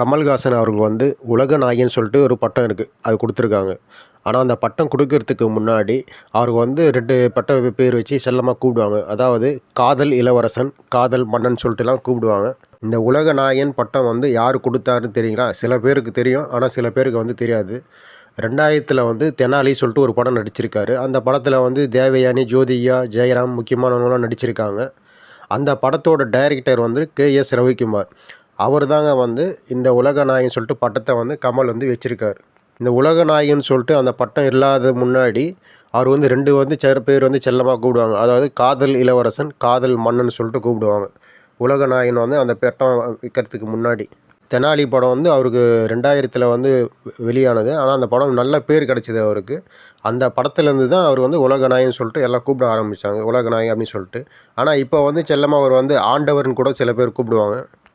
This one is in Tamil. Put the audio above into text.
கமல்ஹாசன் அவர்கள் வந்து உலக நாயகன் சொல்லிட்டு ஒரு பட்டம் இருக்குது அது கொடுத்துருக்காங்க. ஆனால் அந்த பட்டம் கொடுக்கறதுக்கு முன்னாடி அவருக்கு வந்து ரெண்டு பட்டம் பேர் வச்சு செல்லமாக கூப்பிடுவாங்க. அதாவது காதல் இளவரசன் காதல் மன்னன் சொல்லிட்டுலாம் கூப்பிடுவாங்க. இந்த உலக நாயகன் பட்டம் வந்து யார் கொடுத்தாருன்னு தெரியுங்களா? சில பேருக்கு தெரியும். ஆனால் சில பேருக்கு வந்து தெரியாது. ரெண்டாயிரத்தில் வந்து தெனாலி சொல்லிட்டு ஒரு படம் நடிச்சிருக்காரு. அந்த படத்தில் வந்து தேவயானி ஜோதிகா ஜெயராம் முக்கியமானவங்களாம் நடிச்சிருக்காங்க. அந்த படத்தோட டைரக்டர் வந்து கே எஸ் ரவிக்குமார். அவர் தாங்க வந்து இந்த உலக நாயகன் சொல்லிட்டு பட்டத்தை வந்து கமல் வந்து வச்சுருக்கார். இந்த உலக நாயகன் சொல்லிட்டு அந்த பட்டம் இல்லாத முன்னாடி அவர் வந்து ரெண்டு வந்து சில பேர் வந்து செல்லமாக கூப்பிடுவாங்க. அதாவது காதல் இளவரசன் காதல் மன்னன் சொல்லிட்டு கூப்பிடுவாங்க. உலக நாயகன் வந்து அந்த பட்டம் விற்கிறதுக்கு முன்னாடி. தெனாலி படம் வந்து அவருக்கு ரெண்டாயிரத்தில் வந்து வெளியானது. ஆனால் அந்த படம் நல்ல பேர் கிடச்சிது அவருக்கு. அந்த படத்துலேருந்து தான் அவர் வந்து உலக சொல்லிட்டு எல்லாம் கூப்பிட ஆரம்பித்தாங்க உலக அப்படின்னு சொல்லிட்டு. ஆனால் இப்போ வந்து செல்லமாக அவர் வந்து ஆண்டவர்னு கூட சில பேர் கூப்பிடுவாங்க.